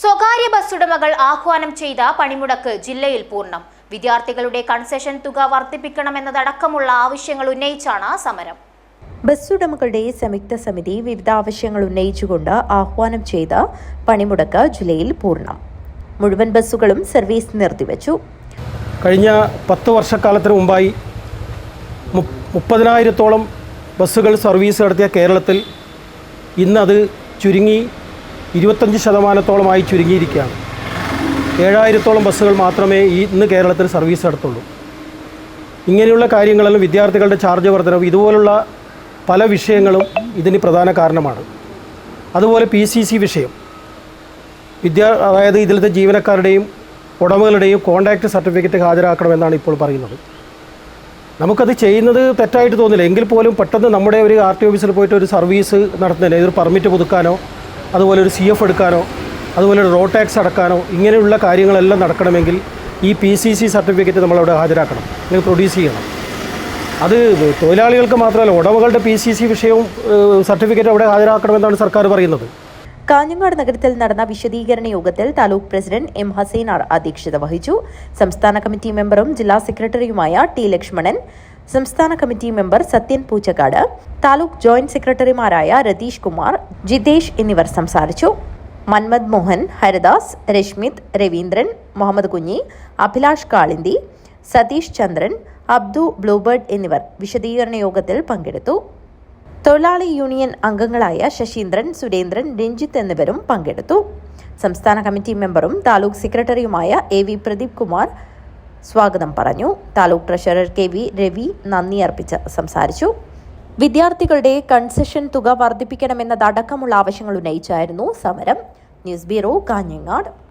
സ്വകാര്യ ബസ് ഉടമകൾ ആഹ്വാനം ചെയ്ത പണിമുടക്ക് ജില്ലയിൽ പൂർണം. വിദ്യാർത്ഥികളുടെ കൺസെഷൻ തുക വർദ്ധിപ്പിക്കണമെന്നതടക്കമുള്ള ആവശ്യങ്ങൾ ഉന്നയിച്ചാണ് സമരം. ബസ് ഉടമകളുടെ സംയുക്ത സമിതി വിവിധ ആവശ്യങ്ങൾ ഉന്നയിച്ചുകൊണ്ട് ആഹ്വാനം ചെയ്ത പണിമുടക്ക് ജില്ലയിൽ പൂർണം. മുഴുവൻ ബസ്സുകളും സർവീസ് നിർത്തിവച്ചു. കഴിഞ്ഞ പത്ത് വർഷക്കാലത്തിന് മുമ്പായി മുപ്പതിനായിരത്തോളം ബസ്സുകൾ സർവീസ് നടത്തിയ കേരളത്തിൽ ഇന്നത് ചുരുങ്ങി ഇരുപത്തഞ്ച് ശതമാനത്തോളമായി ചുരുങ്ങിയിരിക്കുകയാണ്. ഏഴായിരത്തോളം ബസ്സുകൾ മാത്രമേ ഈ ഇന്ന് കേരളത്തിൽ സർവീസ് നടത്തുള്ളൂ. ഇങ്ങനെയുള്ള കാര്യങ്ങളെല്ലാം വിദ്യാർത്ഥികളുടെ ചാർജ് വർധനവ് ഇതുപോലുള്ള പല വിഷയങ്ങളും ഇതിന് പ്രധാന കാരണമാണ്. അതുപോലെ പി സി സി വിഷയം. വിദ്യാ അതായത് ഇതിലത്തെ ജീവനക്കാരുടെയും ഉടമകളുടെയും കോണ്ടാക്ട് സർട്ടിഫിക്കറ്റ് ഹാജരാക്കണമെന്നാണ് ഇപ്പോൾ പറയുന്നത്. നമുക്കത് ചെയ്യുന്നത് തെറ്റായിട്ട് തോന്നില്ല. എങ്കിൽ പോലും പെട്ടെന്ന് നമ്മുടെ ഒരു ആർ ടി ഓഫീസിൽ പോയിട്ട് ഒരു സർവീസ് നടത്തുന്നതിന് ഒരു പെർമിറ്റ് പുതുക്കാനോ അതുപോലെ ഒരു സി എഫ് എടുക്കാനോ അതുപോലെ ഒരു റോഡ് ടാക്സ് അടക്കാനോ ഇങ്ങനെയുള്ള കാര്യങ്ങളെല്ലാം നടക്കണമെങ്കിൽ ഈ പി സി സി സർട്ടിഫിക്കറ്റ് നമ്മളവിടെ ഹാജരാക്കണം. അല്ലെങ്കിൽ പ്രൊഡ്യൂസ് ചെയ്യണം. അത് തൊഴിലാളികൾക്ക് മാത്രമല്ല ഉടമകളുടെ പി സി സി വിഷയവും സർട്ടിഫിക്കറ്റ് അവിടെ ഹാജരാക്കണമെന്നാണ് സർക്കാർ പറയുന്നത്. കാഞ്ഞങ്ങാട് നഗരത്തിൽ നടന്ന വിശദീകരണ യോഗത്തിൽ താലൂക്ക് പ്രസിഡന്റ് എം ഹസീനാർ അധ്യക്ഷത വഹിച്ചു. സംസ്ഥാന കമ്മിറ്റി മെമ്പറും ജില്ലാ സെക്രട്ടറിയുമായ ടി ലക്ഷ്മണൻ സംസ്ഥാന committee member Sathyan Poochakkad taluk joint സെക്രട്ടറിമാരായ രതീഷ് കുമാർ ജിതേഷ് എന്നിവർ സംസാരിച്ചു. മന്മദ് മോഹൻ ഹരിദാസ് രശ്മിത് രവീന്ദ്രൻ മുഹമ്മദ് കുഞ്ഞി അഭിലാഷ് കാളിന്തി സതീഷ് ചന്ദ്രൻ അബ്ദു ബ്ലൂബേർഡ് എന്നിവർ വിശദീകരണ യോഗത്തിൽ പങ്കെടുത്തു. തൊഴിലാളി യൂണിയൻ അംഗങ്ങളായ ശശീന്ദ്രൻ സുരേന്ദ്രൻ രഞ്ജിത്ത് എന്നിവരും പങ്കെടുത്തു. സംസ്ഥാന കമ്മിറ്റി മെമ്പറും താലൂക്ക് സെക്രട്ടറിയുമായ എ വി പ്രദീപ് കുമാർ സ്വാഗതം പറഞ്ഞു. Taluk treasurer K V Ravi നന്ദി അർപ്പിച്ച് സംസാരിച്ചു. വിദ്യാർത്ഥികളുടെ കൺസെഷൻ തുക വർദ്ധിപ്പിക്കണമെന്നതടക്കമുള്ള ആവശ്യങ്ങൾ ഉന്നയിച്ചായിരുന്നു സമരം. News bureau Kanhangad.